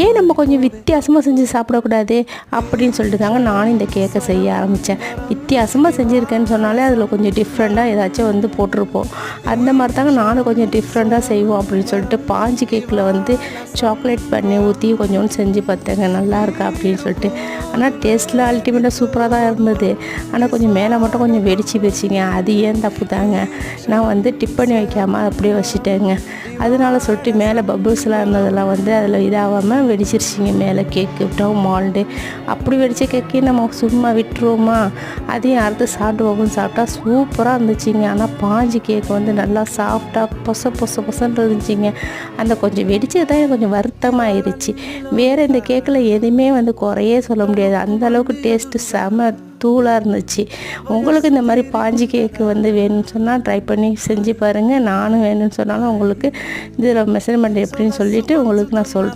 ஏன் நம்ம கொஞ்சம் வித்தியாசமாக செஞ்சு சாப்பிடக்கூடாது அப்படின்னு சொல்லிட்டு தாங்க நானும் இந்த கேக்கை செய்ய ஆரம்பித்தேன் வித்தியாசமாக செஞ்சுருக்கேன்னு சொன்னாலே அதில் கொஞ்சம் டிஃப்ரெண்ட்டாக ஏதாச்சும் வந்து போட்டிருப்போம். அந்த மாதிரி தாங்க நானும் கொஞ்சம் டிஃப்ரெண்ட்டாக செய்வோம் அப்படின்னு சொல்லிட்டு பாஞ்சு கேக்கில் வந்து சாக்லேட் பண்ணி ஊற்றி கொஞ்சோண்டு செஞ்சு பார்த்தேங்க. நல்லா இருக்கா அப்படின்னு சொல்லிட்டு. ஆனால் டேஸ்ட்டில் அல்டிமேட்டாக சூப்பராக தான் இருந்தது. ஆனால் கொஞ்சம் மேலே மட்டும் கொஞ்சம் வெடிச்சு போச்சுங்க. அது ஏன் தப்பு தாங்க நான் வந்து டிப் பண்ணி வைக்காமல் அப்படியே வச்சுட்டேங்க. அதனால சொல்லிட்டு மேலே பபுள்ஸ்லாம் இருந்ததெல்லாம் வந்து அதில் இதாகாமல் வெடிச்சிருச்சிங்க மேலே கேக்கு விட்டோம் மால்டு. அப்படி வெடித்த கேக்கே நம்ம சும்மா விட்டுருவோமா? அதையும் அறுத்து சாப்பிடுவோம்னு சாப்பிட்டா சூப்பராக இருந்துச்சுங்க. ஆனால் பாஞ்சு கேக் வந்து நல்லா சாஃப்டாக பொச பொச பொசன்னு இருந்துச்சுங்க. அந்த கொஞ்சம் வெடித்தது தான் எனக்கு கொஞ்சம் வருத்தமாயிருச்சு. வேறு இந்த கேக்கில் எதுவுமே வந்து குறையே சொல்ல முடியாது. அந்த அளவுக்கு டேஸ்ட்டு செம தூளாக இருந்துச்சு. உங்களுக்கு இந்த மாதிரி பாஞ்சு கேக்கு வந்து வேணும்னு சொன்னால் ட்ரை பண்ணி செஞ்சு பாருங்கள் நானும் வேணும்னு சொன்னாலும் உங்களுக்கு இதில் மெஷர்மெண்ட் எப்படின்னு சொல்லிவிட்டு உங்களுக்கு நான் சொல்கிறேன்